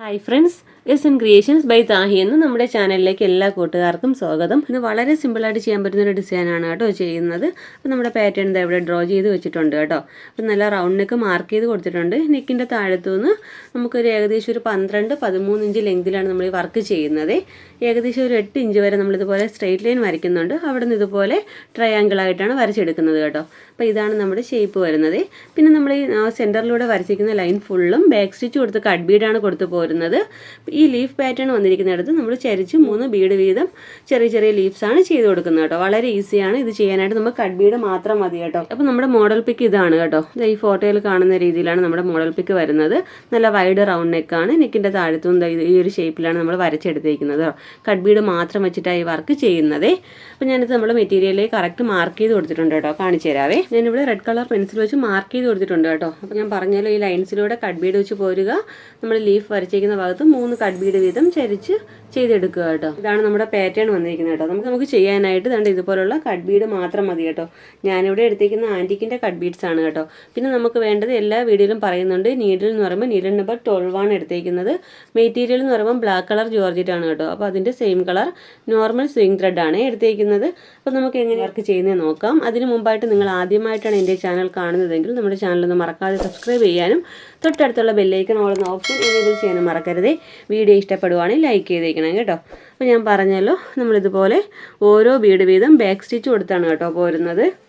Hi friends S N creations by Tahi എന്ന് നമ്മുടെ ചാനലിലേക്ക് എല്ലാ കൂട്ടുകാർക്കും സ്വാഗതം. ഇത് വളരെ സിമ്പിളായിട്ട് ചെയ്യാൻ പറ്റുന്ന ഒരു ഡിസൈനാണ് കേട്ടോ ചെയ്യുന്നത്. അപ്പോൾ നമ്മുടെ പാറ്റേൺ ഇതാ ഇവിടെ ഡ്രോ ചെയ്ത് വെച്ചിട്ടുണ്ട് കേട്ടോ. അപ്പോൾ നല്ല റൗണ്ട് നെക്ക് മാർക്ക് ചെയ്ത് കൊടുത്തിട്ടുണ്ട്. നെക്കിന്റെ താഴത്തു നിന്ന് നമുക്കൊരു ഏകദേശം ഒരു പന്ത്രണ്ട് പതിമൂന്ന് ഇഞ്ച് ലെങ്തിലാണ് നമ്മൾ ഈ വർക്ക് ചെയ്യുന്നത്. ഏകദേശം ഒരു എട്ട് ഇഞ്ച് വരെ നമ്മളിതുപോലെ സ്ട്രെയിറ്റ് ലൈൻ വരയ്ക്കുന്നുണ്ട്. അവിടെ നിന്ന് ഇതുപോലെ ട്രയാങ്കിൾ ആയിട്ടാണ് വരച്ചെടുക്കുന്നത് കേട്ടോ. അപ്പോൾ ഇതാണ് നമ്മുടെ ഷേപ്പ് വരുന്നത്. പിന്നെ നമ്മൾ ഈ സെന്ററിലൂടെ വരച്ചിരിക്കുന്ന ലൈൻ ഫുള്ളും ബാക്ക് സ്റ്റിച്ച് കൊടുത്ത് കട്ട് ബീഡാണ് കൊടുത്ത് പോരുന്നത് ഈ ലീഫ് പാറ്റേൺ വന്നിരിക്കുന്നിടത്ത് നമ്മൾ ചരിച്ച് മൂന്ന് ബീഡ് വീതം ചെറിയ ചെറിയ ലീവ്സ് ആണ് ചെയ്ത് കൊടുക്കുന്നത് കേട്ടോ. വളരെ ഈസിയാണ് ഇത് ചെയ്യാനായിട്ട് നമുക്ക് കട്ട് ബീഡ് മാത്രം മതി കേട്ടോ. അപ്പോൾ നമ്മുടെ മോഡൽ പിക്ക് ഇതാണ് കേട്ടോ. ഈ ഫോട്ടോയിൽ കാണുന്ന രീതിയിലാണ് നമ്മുടെ മോഡൽ പിക്ക് വരുന്നത്. നല്ല വൈഡ് റൗണ്ട് നെക്കാണ് നെക്കിന്റെ താഴത്തും ഈ ഒരു ഷേപ്പിലാണ് നമ്മൾ വരച്ചെടുത്തേക്കുന്നത് കട്ട്. ബീഡ് മാത്രം വെച്ചിട്ടാണ് ഈ വർക്ക് ചെയ്യുന്നത്. അപ്പോൾ ഞാനിത് നമ്മുടെ മെറ്റീരിയലിൽ കറക്റ്റ് മാർക്ക് ചെയ്ത് കൊടുത്തിട്ടുണ്ട് കേട്ടോ. കാണിച്ചു തരാവേ. ഞാനിവിടെ റെഡ് കളർ പെൻസിൽ വെച്ച് മാർക്ക് ചെയ്ത് കൊടുത്തിട്ടുണ്ട് കേട്ടോ. അപ്പോൾ ഞാൻ പറഞ്ഞാലും ഈ ലൈൻസിലൂടെ കട്ട് ബീഡ് വെച്ച് പോരുക. നമ്മൾ ലീഫ് വരച്ചേക്കുന്ന ഭാഗത്ത് മൂന്ന് കട്ട് ബീഡ് വീതം ചരിച്ച് ചെയ്തെടുക്കുക കേട്ടോ. ഇതാണ് നമ്മുടെ പാറ്റേൺ വന്നിരിക്കുന്നത് കേട്ടോ. നമുക്ക് നമുക്ക് ചെയ്യാനായിട്ട് ദണ്ട് ഇതുപോലുള്ള കട്ട് ബീഡ് മാത്രം മതി കേട്ടോ. ഞാനിവിടെ എടുത്തേക്കുന്ന ആന്റിക്കിന്റെ കട്ട് ബീഡ്സ് ആണ് കേട്ടോ. പിന്നെ നമുക്ക് വേണ്ടത് എല്ലാ വീഡിയോയിലും പറയുന്നുണ്ട്. നീഡിൽ എന്ന് പറയുമ്പോൾ നീഡിൽ നമ്പർ ട്വൽവ് ആണ് എടുത്തിരിക്കുന്നത് മെറ്റീരിയൽ എന്ന് പറയുമ്പോൾ ബ്ലാക്ക് കളർ ജോർജറ്റ് ആണ് കേട്ടോ. അപ്പോൾ അതിന്റെ same colour normal sewing thread ആണ് എടുത്തേക്കുന്നത്. അപ്പോൾ നമുക്ക് എങ്ങനെ വർക്ക് ചെയ്യുന്നത് നോക്കാം. അതിന് മുമ്പായിട്ട് നിങ്ങൾ ആദ്യമായിട്ടാണ് എന്റെ ചാനൽ കാണുന്നതെങ്കിൽ നമ്മുടെ ചാനലൊന്ന് മറക്കാതെ സബ്സ്ക്രൈബ് ചെയ്യാനും തൊട്ടടുത്തുള്ള ബെല്ലൈക്കൺ ഓളുന്ന ഓപ്ഷൻ എനേബിൾ ചെയ്യാനും മറക്കരുതേ. വീഡിയോ ഇഷ്ടപ്പെടുവാണെങ്കിൽ ലൈക്ക് ചെയ്തേക്കണം കേട്ടോ. അപ്പോൾ ഞാൻ പറഞ്ഞല്ലോ നമ്മളിതുപോലെ ഓരോ ബീഡ് വീതം ബാക്ക് സ്റ്റിച്ച് കൊടുത്താണ് കേട്ടോ പോരുന്നത്.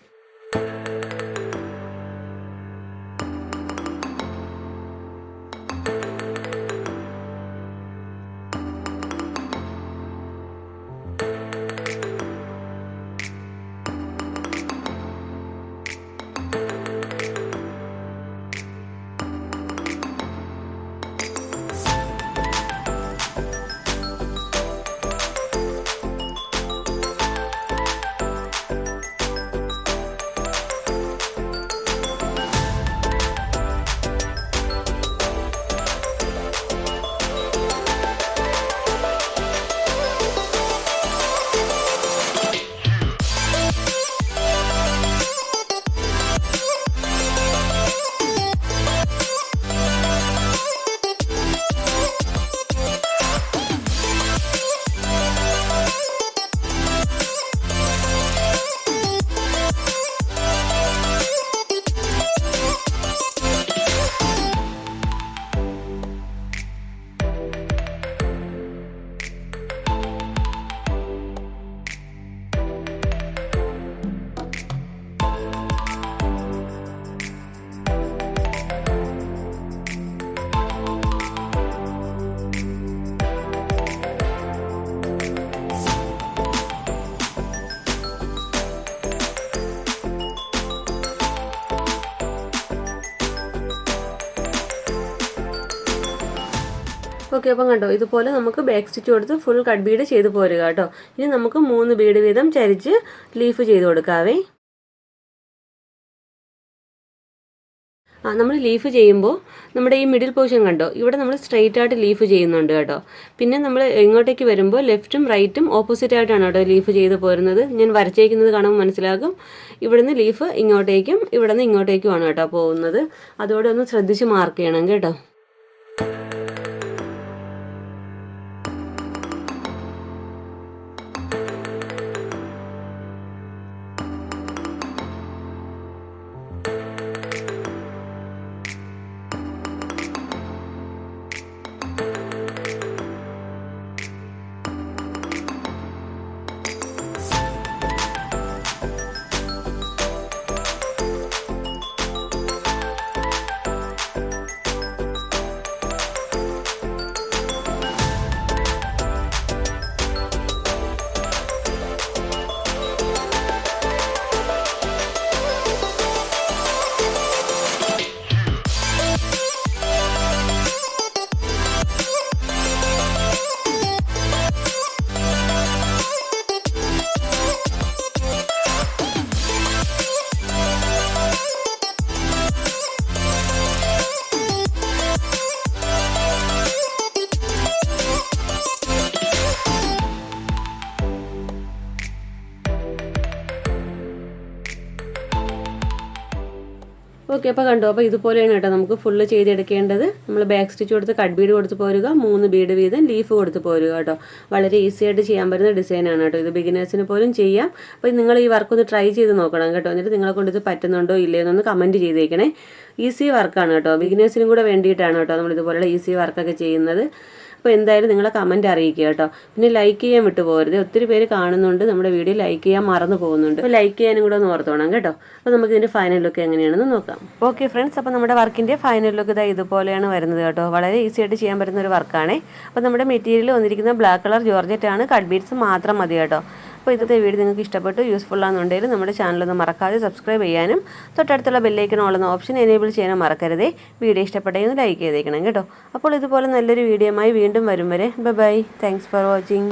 ഓക്കെ അപ്പം കണ്ടോ ഇതുപോലെ നമുക്ക് ബാക്ക് സ്റ്റിച്ച് കൊടുത്ത് ഫുൾ കട്ട് ബീഡ് ചെയ്ത് പോരുക കേട്ടോ. ഇനി നമുക്ക് മൂന്ന് ബീഡ് വീതം ചരിച്ച് ലീഫ് ചെയ്ത് കൊടുക്കാവേ. ആ നമ്മൾ ലീഫ് ചെയ്യുമ്പോൾ നമ്മുടെ ഈ മിഡിൽ പോർഷൻ കണ്ടോ ഇവിടെ നമ്മൾ സ്ട്രെയിറ്റ് ആയിട്ട് ലീഫ് ചെയ്യുന്നുണ്ട് കേട്ടോ. പിന്നെ നമ്മൾ ഇങ്ങോട്ടേക്ക് വരുമ്പോൾ ലെഫ്റ്റും റൈറ്റും ഓപ്പോസിറ്റ് ആയിട്ടാണ് കേട്ടോ ലീഫ് ചെയ്ത് പോരുന്നത്. ഞാൻ വരച്ചേക്കുന്നത് കാണുമ്പോൾ മനസ്സിലാകും. ഇവിടുന്ന് ലീഫ് ഇങ്ങോട്ടേക്കും ഇവിടുന്ന് ഇങ്ങോട്ടേക്കുമാണ് കേട്ടോ പോകുന്നത്. അതോടെ ഒന്ന് ശ്രദ്ധിച്ച് മാർക്ക് ചെയ്യണം കേട്ടോ. ഓക്കെ അപ്പോൾ കണ്ടോ അപ്പോൾ ഇതുപോലെയാണ് കേട്ടോ നമുക്ക് ഫുള്ള് ചെയ്തെടുക്കേണ്ടത്. നമ്മൾ ബാക്ക് സ്റ്റിച്ച് കൊടുത്ത് കട്ട് ബീഡ് കൊടുത്ത് പോരുക മൂന്ന് ബീഡ് വീതം ലീഫ് കൊടുത്ത് പോരുക കേട്ടോ. വളരെ ഈസി ആയിട്ട് ചെയ്യാൻ പറ്റുന്ന ഡിസൈനാണ് കേട്ടോ. ഇത് ബിഗിനേഴ്സിന് പോലും ചെയ്യാം. അപ്പോൾ നിങ്ങൾ ഈ വർക്ക് ഒന്ന് ട്രൈ ചെയ്ത് നോക്കണം കേട്ടോ. എന്നിട്ട് നിങ്ങളെ കൊണ്ട് ഇത് പറ്റുന്നുണ്ടോ ഇല്ലയോ എന്നൊന്ന് കമന്റ് ചെയ്തേക്കണേ. ഈസി വർക്കാണ് കേട്ടോ. ബിഗിനേഴ്സിനും കൂടെ വേണ്ടിയിട്ടാണ് കേട്ടോ നമ്മൾ ഇതുപോലുള്ള ഈസി വർക്കൊക്കെ ചെയ്യുന്നത്. അപ്പോൾ എന്തായാലും നിങ്ങളെ കമന്റ് അറിയിക്കുക കേട്ടോ. പിന്നെ ലൈക്ക് ചെയ്യാൻ വിട്ടു പോകരുത് ഒത്തിരി പേര് കാണുന്നുണ്ട്. നമ്മുടെ വീഡിയോ ലൈക്ക് ചെയ്യാൻ മറന്നു പോകുന്നുണ്ട്. അപ്പോൾ ലൈക്ക് ചെയ്യാനും കൂടെ ഒന്ന് ഓർത്തോണം കേട്ടോ. അപ്പോൾ നമുക്ക് ഇതിന്റെ ഫൈനൽ ലുക്ക് എങ്ങനെയാണെന്ന് നോക്കാം. ഓക്കെ ഫ്രണ്ട്സ് അപ്പോൾ നമ്മുടെ വർക്കിന്റെ ഫൈനൽ ലുക്ക് ഇതാ ഇതുപോലെയാണ് വരുന്നത് കേട്ടോ. വളരെ ഈസി ആയിട്ട് ചെയ്യാൻ പറ്റുന്ന ഒരു വർക്കാണ് അപ്പോൾ നമ്മുടെ മെറ്റീരിയൽ വന്നിരിക്കുന്ന ബ്ലാക്ക് കളർ ജോർജറ്റാണ് കട്ട് ബീഡ്സ് മാത്രം മതി കേട്ടോ. അപ്പോൾ ഇന്നത്തെ വീഡിയോ നിങ്ങൾക്ക് ഇഷ്ടപ്പെട്ടു യൂസ്ഫുൾ ആണെന്നുണ്ടെങ്കിൽ നമ്മുടെ ചാനലൊന്ന് മറക്കാതെ സബ്സ്ക്രൈബ് ചെയ്യാനും തൊട്ടടുത്തുള്ള ബെല്ലൈക്കൺ ഓളുന്ന ഓപ്ഷൻ എനേബിൾ ചെയ്യാനും മറക്കരുതേ. വീഡിയോ ഇഷ്ടപ്പെട്ടെങ്കിൽ ലൈക്ക് ചെയ്തേക്കണം കേട്ടോ. അപ്പോൾ ഇതുപോലെ നല്ലൊരു വീഡിയോയുമായി വീണ്ടും വരും വരെ. Bye bye thanks for watching